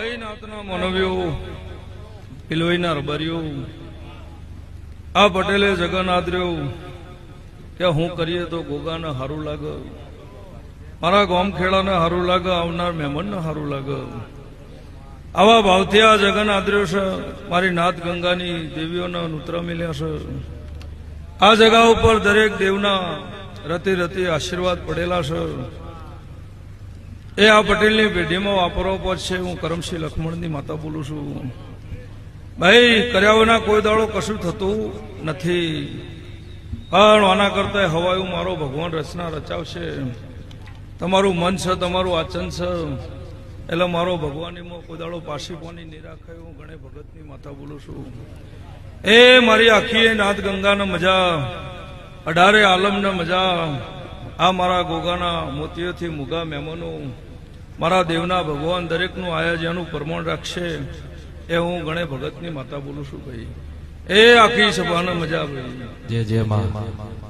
કઈ નાતના મનવ્યો પિલોઈના આ પટેલે જગન આદર્યો કે હું કરીએ તો ગોગાને સારું લાગે, મારા ગોમ ખેડાને સારું લાગે, આવનાર મહેમાનને સારું લાગે. આવા ભાવથી આ જગન આદર્યો છે, મારી નાથ ગંગાની દેવીઓના નૂત્ર મિલ્યા છે. આ જગા ઉપર દરેક દેવના રતી રતી આશીર્વાદ પડેલા છે. એ આ પટેલની પેઢીમાં વાપરવો પડશે હું કરમસિંહ લખમણની માતા બોલું છું. ભાઈ કર્યા કોઈ દાડો કશું થતું નથી. પણ આના કરતા હવાયું મારો ભગવાન રચના રચાવશે. તમારું મન છે, તમારું આચન છે. એટલે મારો ભગવાનીમાં કોઈ દાડો પાછી પાણી નિરાખે હું ગણે ભગતની માતા બોલું છું. એ મારી આખી નાથ ગંગાને મજા, અઢારે આલમને મજા, આ મારા ગોગાના મોતીઓથી મુગા મહેમાનો મારા દેવના ભગવાન દરેકનું આયા જેનું પ્રમાણ રાખશે એ હું ગણે ભગતની માતા બોલું છું ભાઈ. એ આખી સભાને મજા ભાઈ. જય જય માં.